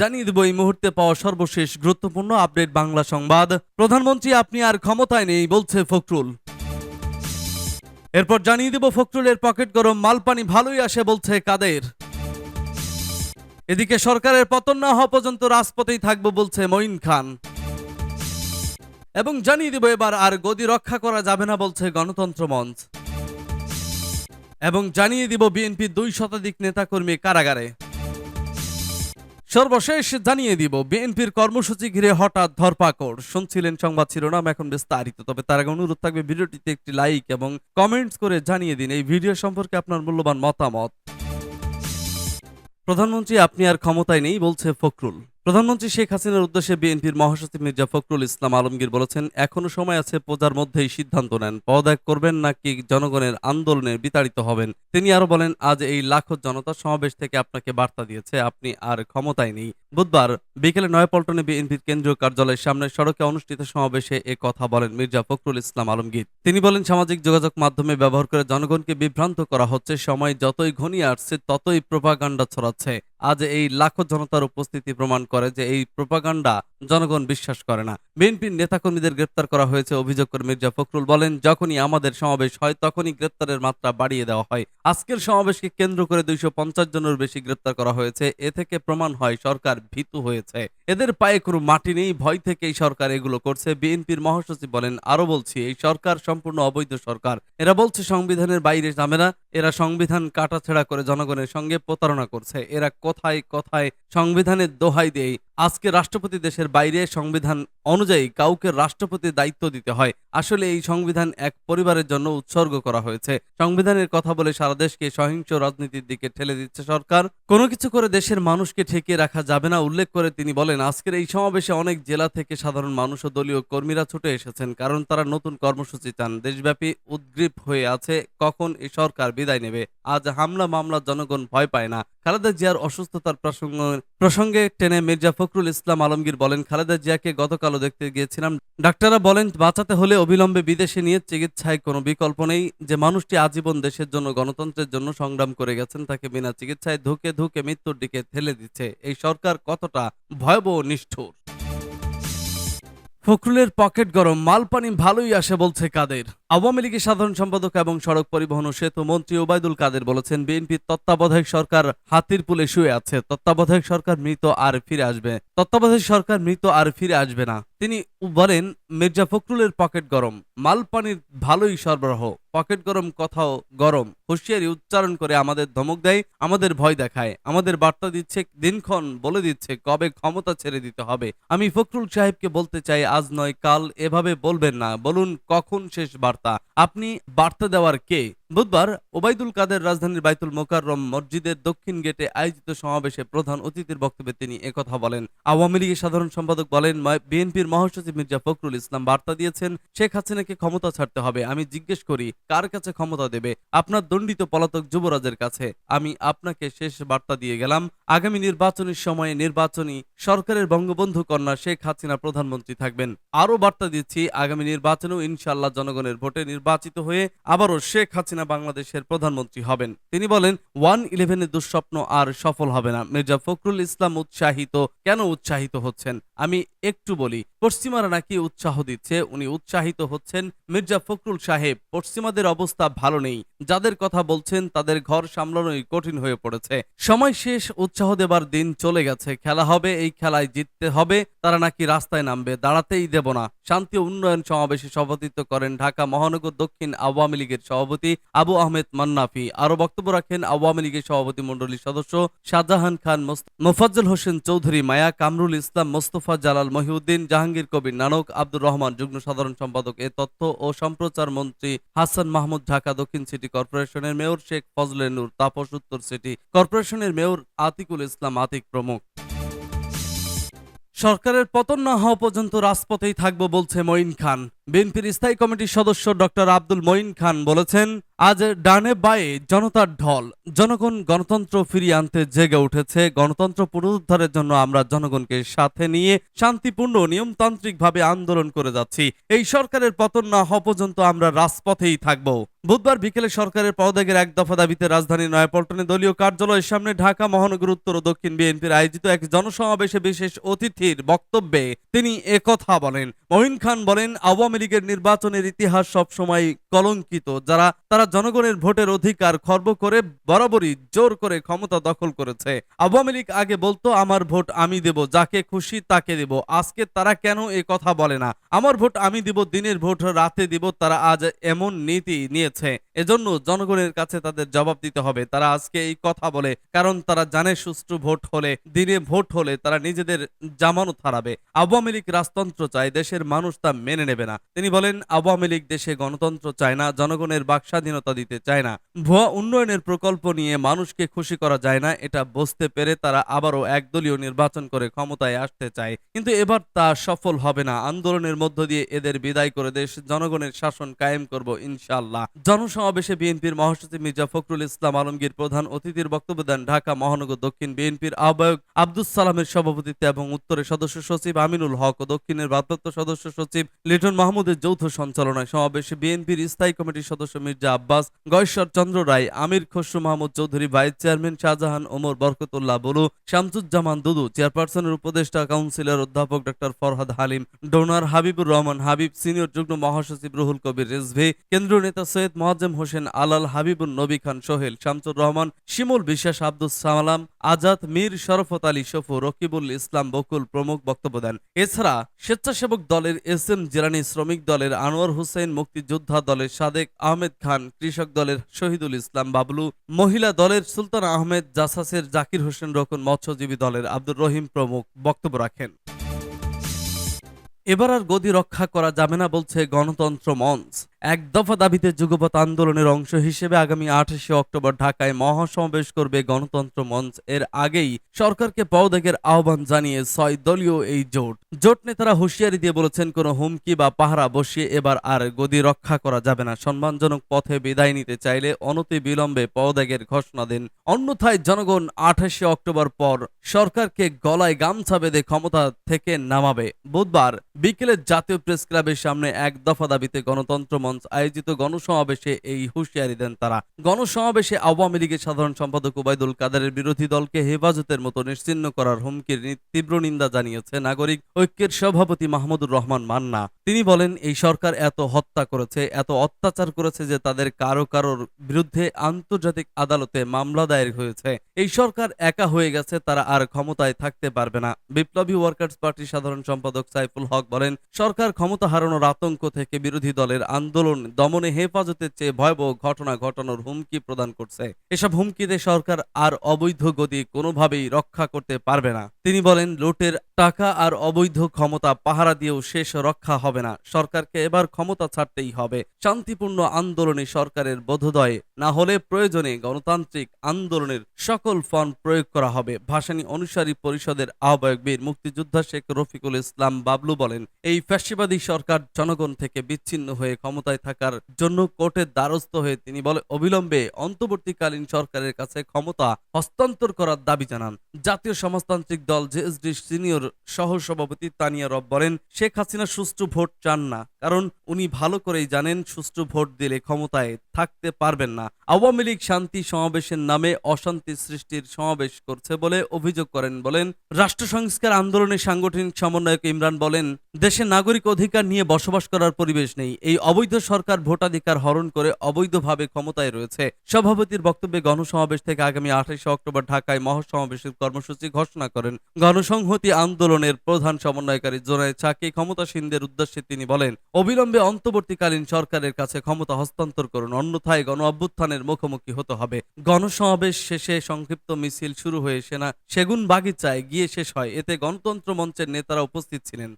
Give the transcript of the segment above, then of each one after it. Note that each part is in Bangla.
জানিয়ে দেব এই মুহূর্তে পাওয়া সর্বশেষ গুরুত্বপূর্ণ আপডেট বাংলা সংবাদ। প্রধানমন্ত্রী, আপনি আর ক্ষমতায় নেই, বলছে ফখরুল। এরপর জানিয়ে দেব ফখরুলের পকেট গরম, মালপানি ভালোই আসে, বলছে কাদের। এদিকে সরকারের পতন না হওয়া পর্যন্ত রাজপথেই থাকব, বলছে মঈন খান। এবং জানিয়ে দেব এবার আর গদি রক্ষা করা যাবে না, বলছে গণতন্ত্র মঞ্চ। এবং জানিয়ে দিব বিএনপির দুই শতাধিক নেতাকর্মী কারাগারে। সর্বশেষ জানিয়ে দিব, বিএনপির কর্মসূচি ঘিরে হঠাৎ ধরপাকড়। শুনছিলেন সংবাদ শিরোনাম, এখন বিস্তারিত। তবে তার আগে অনুরোধ থাকবে ভিডিওটিতে একটি লাইক এবং কমেন্টস করে জানিয়ে দিন, এই ভিডিও সম্পর্কে আপনার মূল্যবান মতামত। প্রধানমন্ত্রী, আপনি আর ক্ষমতায় নেই, বলছে ফখরুল। প্রধানমন্ত্রী শেখ হাসিনার উদ্দেশ্যে বিএনপির মহাসচিব মির্জা ফখরুল ইসলাম আলমগীর বলেছেন, এখনও সময় আছে, প্রজার মধ্যেই সিদ্ধান্ত নেন। পদত্যাগ করবেন নাকি জনগণের আন্দোলনে বিতাড়িত হবেন? তিনি আরও বলেন, আজ এই লাখো জনতা সমাবেশ থেকে আপনাকে বার্তা দিয়েছে, আপনি আর ক্ষমতায় নেই। বুধবার বিকেলে নয়াপল্টনে বিএনপির কেন্দ্রীয় কার্যালয়ের সামনে সড়কে অনুষ্ঠিত সমাবেশে এ কথা বলেন মির্জা ফখরুল ইসলাম আলমগীর। তিনি বলেন, সামাজিক যোগাযোগ মাধ্যমে ব্যবহার করে জনগণকে বিভ্রান্ত করা হচ্ছে। সময় যতই ঘনিয়ে আসছে, ততই প্রোপাগান্ডা ছড়াচ্ছে। আজ এই লাখো জনতার উপস্থিতি প্রমাণ করে যে এই প্রোপাগান্ডা জনগণ বিশ্বাস করে না। বিএনপির নেতাকর্মীদের গ্রেপ্তার করা হয়েছে, অভিযোগ করে মির্জা ফখরুল বলেন, যখনই আমাদের সমাবেশ হয়, তখনই গ্রেপ্তারের মাত্রা বাড়িয়ে দেওয়া হয়। আজকের সমাবেশকে কেন্দ্র করে দুইশো পঞ্চাশ জনের বেশি গ্রেপ্তার করা হয়েছে। এ থেকে প্রমাণ হয়, সরকার ভীতু হয়েছে। এদের পায়ে কোনো মাটি নেই, ভয় থেকেই সরকার এগুলো করছে। বিএনপির মহাসচিব বলেন, আরও বলছি, এই সরকার সম্পূর্ণ অবৈধ সরকার। এরা বলছে, সংবিধানের বাইরে যাবে না এরা সংবিধান কাটাছেড়া করে জনগণের সঙ্গে প্রতারণা করছে। এরা কোথায় কোথায় সংবিধানের দোহাই দেয় আজকে রাষ্ট্রপতি দেশের বাইরে সংবিধান অনুযায়ী কাউকে রাষ্ট্রপতির দায়িত্ব দিতে হয়। আসলে এই সংবিধান এক পরিবারের জন্য উৎসর্গ করা হয়েছে। সংবিধানের কথা বলে সারা দেশকে সহিংস রাজনীতির দিকে ঠেলে দিচ্ছে সরকার। কোনো কিছু করে দেশের মানুষকে ঠেকিয়ে রাখা যাবে না, উল্লেখ করে তিনি বলেন, আজকের এই সমাবেশে অনেক জেলা থেকে সাধারণ মানুষ ও দলীয় কর্মীরা ছুটে এসেছেন কারণ তারা নতুন কর্মসূচি চান। দেশব্যাপী উদ্গ্রীব হয়ে আছে কখন এই সরকার বিদায় নেবে। আজ হামলা মামলা জনগণ ভয় পায় না। খালেদা জিয়ার অসুস্থতার প্রসঙ্গ প্রসঙ্গে টেনে মির্জা ফখরুল ইসলাম আলমগীর বলেন, খালেদা জিয়াকে গতকালও দেখতে গিয়েছিলাম। ডাক্তাররা বলেন, বাঁচাতে হলে অবিলম্বে বিদেশে নিয়ে চিকিৎসায় কোনো বিকল্প নেই। যে মানুষটি আজীবন দেশের জন্য, গণতন্ত্রের জন্য সংগ্রাম করে গেছেন, তাকে বিনা চিকিৎসায় ধুকে ধুকে মৃত্যুর দিকে ঠেলে দিচ্ছে। এই সরকার কতটা ভয়াবহ নিষ্ঠুর। ফখরুলের পকেট গরম, মালপানি ভালোই আসে বলছে কাদের। আওয়ামী লীগের সাধারণ সম্পাদক এবং সড়ক পরিবহন ও সেতু মন্ত্রী ওবায়দুল কাদের বলেছেন, বিএনপির তত্ত্বাবধায়ক সরকার হাতির পুলে শুয়ে আছে। তত্ত্বাবধায়ক সরকার মৃত আর ফিরে আসবে। তত্ত্বাবধায়ক সরকার মৃত আর ফিরে আসবে না। তিনি বলেন মির্জা ফখরুলের পকেট গরম। মালপানির ভালোই সরবরাহ। পকেট গরম কথাও গরম। হুঁশিয়ারি উচ্চারণ করে আমাদের ধমক দেয়, আমাদের ভয় দেখায়। আমাদের বার্তা দিচ্ছে, দিনক্ষণ বলে দিচ্ছে, কবে ক্ষমতা ছেড়ে দিতে হবে। আমি ফখরুল সাহেবকে বলতে চাই, আজ নয়, কাল এভাবে বলবেন না। বলুন কখন শেষ বার্তা? আপনি বার্তা দেওয়ার কে? বুধবার ওবায়দুল কাদের রাজধানীর বাইতুল মোকাররম মসজিদের দক্ষিণ গেটে আয়োজিত সমাবেশে প্রধান অতিথির বক্তব্যে তিনি একথা বলেন। আওয়ামী লীগের সাধারণ সম্পাদক বলেন বিএনপির মহাসচিব মির্জা ফখরুল ইসলাম বার্তা দিয়েছেন, শেখ হাসিনাকে ক্ষমতা ছাড়তে হবে। আমি জিজ্ঞেস করি, কার কাছে ক্ষমতা দেবে? আপনার দণ্ডিত পলাতক যুবরাজের কাছে। আমি আপনাকে শেষ বার্তা দিয়ে গেলাম। আগামী নির্বাচনের সময়ে নির্বাচনী সরকারের বঙ্গবন্ধু কন্যা শেখ হাসিনা প্রধানমন্ত্রী থাকবেন। আরও বার্তা দিচ্ছি, আগামী নির্বাচনেও ইনশাল্লাহ জনগণের ভোটে নির্বাচিত হয়ে আবারও শেখ হাসিনা বাংলাদেশের প্রধানমন্ত্রী হবেন। তিনি বলেন, ওয়ান ইলেভেনের দুঃস্বপ্ন আর সফল হবে না। মির্জা ফখরুল ইসলাম উৎসাহিত, কেন উৎসাহিত হচ্ছেন? আমি একটু বলি, পশ্চিমারা নাকি উৎসাহ দিচ্ছে, উনি উৎসাহিত হচ্ছেন মির্জা ফখরুল সাহেব। পশ্চিমাদের অবস্থা ভালো নেই। যাদের কথা বলছেন, তাদের ঘর সামলানোই কঠিন হয়ে পড়েছে। সময় শেষ, উৎসাহ দেবার দিন চলে গেছে। খেলা হবে, এই খেলায় জিততে হবে, তারা নাকি রাস্তায় নামবে, দাঁড়াতেই দেব না। শান্তি উন্নয়ন সমাবেশে সভাপতিত্ব করেন ঢাকা মহানগর দক্ষিণ আওয়ামী লীগের সভাপতি আবু আহমেদ মান্নাফি। আরও বক্তব্য রাখেন আওয়ামী লীগের সভাপতি মন্ডলীর সদস্য শাহজাহান খান মোফাজ্জল হোসেন চৌধুরী, মায়া কামরুল ইসলাম মোস্তফা জালাল মহিউদ্দিন, জাহাঙ্গীর কবির নানক, আব্দুর রহমান যুগ্ম সাধারণ সম্পাদক এ তথ্য ও সম্প্রচার মন্ত্রী হাসান মাহমুদ ঢাকা দক্ষিণ সিটি কর্পোরেশনের মেয়র শেখ ফজলে নূর, তাপস উত্তর সিটি কর্পোরেশনের মেয়র আতিকুল ইসলাম আতিক প্রমুখ। সরকারের পতন না হওয়া পর্যন্ত রাজপথেই থাকব বলছে মঈন খান। বিএনপির স্থায়ী কমিটির সদস্য ডক্টর আব্দুল মঈন খান বলেছেন, আজ ডানে বায়ে জনতার ঢল, জনগণ গণতন্ত্র ফিরিয়ে আনতে জেগে উঠেছে। গণতন্ত্র পুনরুদ্ধারের জন্য আমরা জনগণকে সাথে নিয়ে শান্তিপূর্ণ, নিয়মতান্ত্রিকভাবে আন্দোলন করে যাচ্ছি। এই সরকারের পতন না হওয়া পর্যন্ত আমরা রাজপথেই থাকব। বুধবার বিকেলে সরকারের পদত্যাগের এক দফা দাবিতে রাজধানীর নয়াপল্টনে দলীয় কার্যালয়ের সামনে ঢাকা, মহানগর, উত্তর ও দক্ষিণ বিএনপির আয়োজিত এক জনসমাবেশে বিশেষ অতিথির বক্তব্যে তিনি একথা বলেন। মহিন খান বলেন, আওয়ামী লীগের নির্বাচনের ইতিহাস সবসময় কলঙ্কিত, যারা, তারা জনগণের ভোটের অধিকার খর্ব করে বরাবরই জোর করে ক্ষমতা দখল করেছে। আওয়ামী লীগ আগে বলতো, আমার ভোট আমি দেব, যাকে খুশি তাকে দেব। আজকে তারা কেন এ কথা বলে না? আমার ভোট আমি দিব, দিনের ভোট রাতে দিব। তারা আজ এমন নীতি নিয়েছে। এজন্য জনগণের কাছে তাদের জবাব দিতে হবে। তারা আজকে এই কথা বলে, কারণ তারা জানে সুষ্ঠু ভোট হলে, দিনে ভোট হলে তারা নিজেদের জামানত হারাবে। আওয়ামী লীগ রাজতন্ত্র চায়, দেশের মানুষ তা মেনে নেবে না। তিনি বলেন, আওয়ামী লীগ দেশে গণতন্ত্র চায় না, জনগণের বাকস্বাধীনতা দিতে চায় না। ভুয়া উন্নয়নের প্রকল্প নিয়ে মানুষকে খুশি করা যায় না, এটা বুঝতে পেরে তারা আবারও একদলীয় নির্বাচন করে ক্ষমতায় আসতে চায়। কিন্তু এবার তা সফল হবে না। আন্দোলনের মধ্য দিয়ে এদের বিদায় করে দেশ, জনগণের শাসন কায়েম করব ইনশাআল্লাহ। জনসমাবেশে বিএনপির মহাসচিব মির্জা ফখরুল ইসলাম আলমগীর প্রধান অতিথির বক্তব্য দেন ঢাকা মহানগর দক্ষিণ বিএনপির আহ্বায়ক আব্দুস সালামের সভাপতিত্বে এবং উত্তরের সদস্য সচিব আমিনুল হক ও দক্ষিণের ভারপ্রাপ্ত সদস্য সচিব লিটন মাহমুদের যৌথ সঞ্চালনায় সমাবেশে বিএনপির স্থায়ী কমিটির সদস্য মির্জা আব্বাস, গয়েশ্বর চন্দ্র রায়, আমির খসরু মাহমুদ চৌধুরী, ভাইস চেয়ারম্যান শাহজাহান ওমর, বরকতুল্লাহ বলু, শামসুজ্জামান দুদু, চেয়ারপারসনের উপদেষ্টা কাউন্সিলর অধ্যাপক doctor Farhad Halim, donor Habibur Rahman Habib, senior যুগ্ম মহাসচিব রুহুল কবির রেজভি, কেন্দ্রীয় নেতা সৈয়দ মোয়াজ্জেম হোসেন আলাল হাবিবুর নবী খান সোহেল, শামসুর রহমান, শিমুল বিশ্বাস, আব্দুস সালাম আজাদ মীর শরফত আলী শফু রকিবুল ইসলাম বকুল প্রমুখ বক্তব্য দেন। এছাড়া স্বেচ্ছাসেবক দলের এস এম জিরানি শ্রমিক দলের আনোয়ার হোসেন, মুক্তিযোদ্ধা দলের সাদেক আহমেদ খান, কৃষক দলের শহীদুল ইসলাম বাবলু, মহিলা দলের সুলতান আহমেদ, জাসাসের জাকির হোসেন রকুন, মৎস্যজীবী দলের আব্দুর রহিম প্রমুখ বক্তব্য রাখেন। এবার আর গদি রক্ষা করা যাবে না বলছে গণতন্ত্র মঞ্চ। এক দফা দাবিতে যুগপৎ আন্দোলনের অংশ হিসেবে আগামী আঠাশে অক্টোবর ঢাকায় মহাসমাবেশ করবে গণতন্ত্র মঞ্চ। এর আগেই সরকারকে পদত্যাগের আহ্বান জানিয়ে ছয় দলীয় এই জোট। জোট নেতারা হুঁশিয়ারি দিয়ে বলেছেন, কোনো হুমকি বা পাহারা বসিয়ে এবার আর গদি রক্ষা করা যাবে না। সম্মানজনক পথে বিদায় নিতে চাইলে অনতি বিলম্বে পদত্যাগের ঘোষণা দেন। অন্যথায় জনগণ আঠাশে অক্টোবর পর সরকারকে গলায় গামছা বেঁধে ক্ষমতা থেকে নামাবে। বুধবার বিকেলে জাতীয় প্রেস ক্লাবের সামনে এক দফা দাবিতে গণতন্ত্র মঞ্চ আয়োজিত গণসমাবেশে এই হুঁশিয়ারি দেন তারা। গণসমাবেশে আওয়ামী লীগের সাধারণ সম্পাদক ওবায়দুল কাদেরের বিরোধী দলকে হেফাজতের মতো নিশ্চিহ্ন করার হুমকির তীব্র নিন্দা জানিয়েছে নাগরিক ঐক্যের সভাপতি মাহমুদুর রহমান মান্না। তিনি বলেন, এই সরকার এত হত্যা করেছে, এত অত্যাচার করেছে যে তাদের কারও কারোর বিরুদ্ধে আন্তর্জাতিক আদালতে মামলা দায়ের হয়েছে। এই সরকার একা হয়ে গেছে, তারা আর ক্ষমতায় থাকতে পারবে না। বিপ্লবী ওয়ার্কার্স পার্টির সাধারণ সম্পাদক সাইফুল হক বলেন, সরকার ক্ষমতা হারানোর আতঙ্ক থেকে বিরোধী দলের আন্দোলন দমনে হেফাজতের চেয়ে ভয়াবহ ঘটনা ঘটানোর হুমকি প্রদান করছে। এসব হুমকিতে সরকার আর অবৈধ গতি কোনোভাবেই রক্ষা করতে পারবে না। তিনি বলেন, লুটের টাকা আর অবৈধ ক্ষমতা পাহারা দিয়েও শেষ রক্ষা হবে না। সরকারকে এবার ক্ষমতা ছাড়তেই হবে। শান্তিপূর্ণ আন্দোলনে সরকারের বোধোদয় না হলে প্রয়োজনে গণতান্ত্রিক আন্দোলনের সকল ফন্ড প্রয়োগ করা হবে। ভাসানী অনুসারী পরিষদের আহ্বায়ক বীর মুক্তিযোদ্ধা শেখ রফিকুল ইসলাম বাবলু বলেন, এই ফ্যাসিবাদী সরকার জনগণ থেকে বিচ্ছিন্ন হয়ে ক্ষমতায় থাকার জন্য কোর্টের দ্বারস্থ হয়ে তিনি বলে, অবিলম্বে অন্তর্বর্তীকালীন সরকারের কাছে ক্ষমতা হস্তান্তর করার দাবি জানান। জাতীয় সমাজতান্ত্রিক দল জেএসডি সিনিয়র সহ সভাপতি তানিয়া রব বলেন, শেখ হাসিনা সুষ্ঠু ভোট চান না, কারণ উনি ভালো করেই জানেন সুষ্ঠু ভোট দিলে ক্ষমতায় থাকতে পারবেন না। আওয়ামী লীগ শান্তি সমাবেশের নামে অশান্তি সৃষ্টির সমাবেশ করছে বলে অভিযোগ করেন বলেন, রাষ্ট্র সংস্কার আন্দোলনের সাংগঠনিক সমন্বয়ক ইমরান বলেন, দেশে নাগরিক অধিকার নিয়ে বসবাস করার পরিবেশ নেই। এই অবৈধ সরকার ভোটাধিকার হরণ করে অবৈধভাবে ক্ষমতায় রয়েছে। সভাপতির বক্তব্যে গণসমাবেশ থেকে আগামী আঠাশে অক্টোবর ঢাকায় মহাসমাবেশের কর্মসূচি ঘোষণা করেন। গণসংহতি আন্দোলনের প্রধান সমন্বয়কারী জোনায় চাকি ক্ষমতাসীনদের উদ্দেশ্যে তিনি বলেন, অবিলম্বে অন্তর্বর্তীকালীন সরকারের কাছে ক্ষমতা হস্তান্তর করুন, অন্যথায় গণ অভ্যুত্থানের মুখোমুখি হতে হবে। গণসমাবেশ শেষে সংক্ষিপ্ত মিছিল শুরু হয়ে সেনা সেগুন বাগিচায় গিয়ে শেষ হয়। এতে গণতন্ত্র মঞ্চের নেতারা উপস্থিত ছিলেন।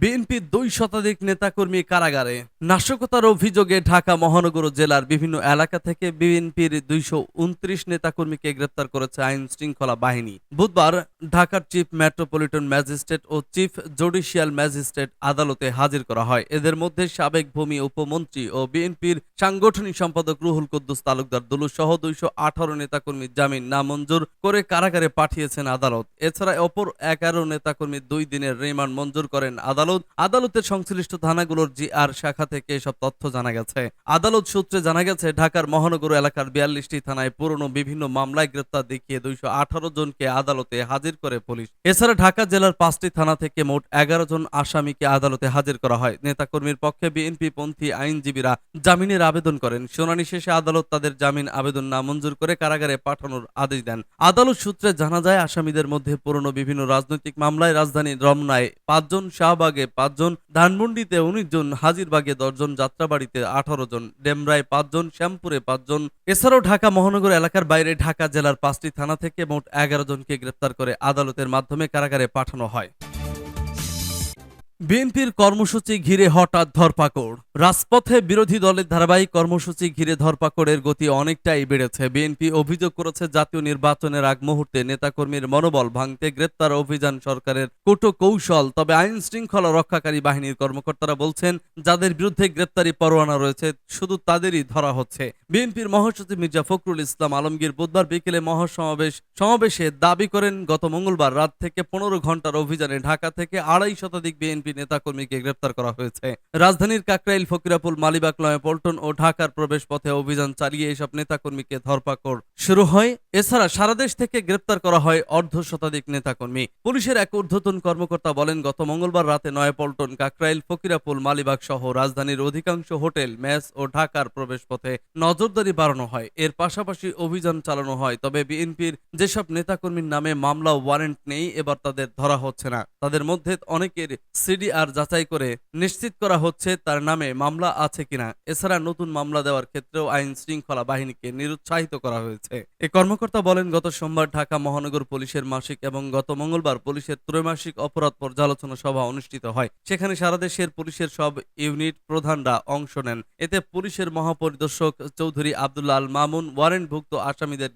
বিএনপির দুই শতাধিক নেতাকর্মী কারাগারে নাশকতার অভিযোগে ঢাকা মহানগর জেলার বিভিন্ন এলাকা থেকে বিএনপির দুইশো উনত্রিশ নেতাকর্মীকে গ্রেপ্তার করেছে আইন শৃঙ্খলা বাহিনী। বুধবার ঢাকার চিফ মেট্রোপলিটন ম্যাজিস্ট্রেট ও চিফ জুডিশিয়াল ম্যাজিস্ট্রেট আদালতে হাজির করা হয়। এদের মধ্যে সাবেক ভূমি উপমন্ত্রী ও বিএনপির সাংগঠনিক সম্পাদক রুহুল কুদ্দুস তালুকদার দুলু সহ দুইশো আঠারো নেতাকর্মীর জামিন নামঞ্জুর করে কারাগারে পাঠিয়েছেন আদালত। এছাড়া অপর এগারো নেতাকর্মীর দুই দিনের রিমান্ড মঞ্জুর করেন আদালত। আদালতের সংশ্লিষ্ট থানাগুলোর জি আর শাখা থেকে এসব তথ্য জানা গেছে। আদালত সূত্রে জানা গেছে, ঢাকার মহানগর এলাকার বিয়াল্লিশটি থানায় পুরনো বিভিন্ন মামলায় গ্রেপ্তার দেখিয়ে দুইশো আঠারো জনকে আদালতে হাজির করে পুলিশ। এছাড়া ঢাকা জেলার পাঁচটি থানা থেকে মোট এগারো জন আসামিকে আদালতে হাজির করা হয়। নেতাকর্মীর পক্ষে বিএনপি পন্থী আইনজীবীরা জামিনের আবেদন করেন। শুনানি শেষে আদালত তাদের জামিন আবেদন নামঞ্জুর করে কারাগারে পাঠানোর আদেশ দেন। আদালত সূত্রে জানা যায়, আসামিদের মধ্যে পুরনো বিভিন্ন রাজনৈতিক মামলায় রাজধানী রমনায় পাঁচজন শাহবাগে পাঁচজন, ধানমন্ডিতে উনিশ জন হাজিরবাগে দশজন, যাত্রাবাড়িতে আঠারো জন, ডেমরায় পাঁচজন, শ্যামপুরে পাঁচজন। এছাড়াও ঢাকা মহানগর এলাকার বাইরে ঢাকা জেলার পাঁচটি থানা থেকে মোট এগারো জনকে গ্রেপ্তার করে আদালতের মাধ্যমে কারাগারে পাঠানো হয়। বিএনপির কর্মসূচি ঘিরে হঠাৎ ধরপাকড়। রাজপথে বিরোধী দলের ধারাবাহিক কর্মসূচি ঘিরে ধরপাকড়ের গতি অনেকটাই বেড়েছে। বিএনপি অভিযোগ করেছে, জাতীয় নির্বাচনের আগ মুহূর্তে নেতাকর্মীর মনোবল ভাঙতে গ্রেপ্তার অভিযান সরকারের কুটো কৌশল, তবে আইন শৃঙ্খলা রক্ষাকারী বাহিনীর কর্মকর্তারা বলছেন, যাদের বিরুদ্ধে গ্রেপ্তারি পরোয়ানা রয়েছে, শুধু তাদেরই ধরা হচ্ছে। বিএনপির মহাসচিব মির্জা ফখরুল ইসলাম আলমগীর বুধবার বিকেলে মহাসমাবেশ, সমাবেশে দাবি করেন, গত মঙ্গলবার রাত থেকে পনেরো ঘণ্টার অভিযানে ঢাকা থেকে আড়াই শতাধিক বিএনপি নেতাকর্মীকে গ্রেপ্তার করা হয়েছে। রাজধানীর কাকরাইল, ফকিরাপুল মালিবাগ পল্টন ও ঢাকার প্রবেশ পথে অভিযান চালিয়ে এসব নেতাকর্মীকে ধরপাকড় শুরু হয়। এছাড়া সারা দেশ থেকে গ্রেপ্তার করা হয় অর্ধ শতাধিক নেতাকর্মী। পুলিশের এক ঊর্ধ্বতন কর্মকর্তা বলেন, গত মঙ্গলবার রাতে নয়াপল্টন কাকরাইল, ফকিরাপুল, মালিবাগ সহ রাজধানীর অধিকাংশ হোটেল, মেস ও ঢাকার প্রবেশ পথে নজরদারি বাড়ানো হয়। এর পাশাপাশি অভিযান চালানো হয়, তবে বিএনপির যেসব নেতাকর্মীর নামে মামলা ওয়ারেন্ট নেই, এবার তাদের ধরা হচ্ছে না। তাদের মধ্যে অনেকের সিডিআর যাচাই করে নিশ্চিত করা হচ্ছে তার নামে মামলা আছে কিনা। এছাড়া নতুন মামলা দেওয়ার ক্ষেত্রেও আইন শৃঙ্খলা বাহিনীকে নিরুৎসাহিত করা হয়েছে। এ কর্মকর্তা বলেন, গত সোমবার ঢাকা মহানগর পুলিশের মাসিক এবং গত মঙ্গলবার পুলিশের ত্রৈমাসিক অপরাধ পর্যালোচনা সভা অনুষ্ঠিত হয়। সেখানে সারা দেশের পুলিশের সব ইউনিট প্রধানরা অংশ নেন। এতে পুলিশের মহাপরিদর্শক চৌধুরী আব্দুল্লাহ আল মামুন, ওয়ারেন্টভুক্ত আসামিদের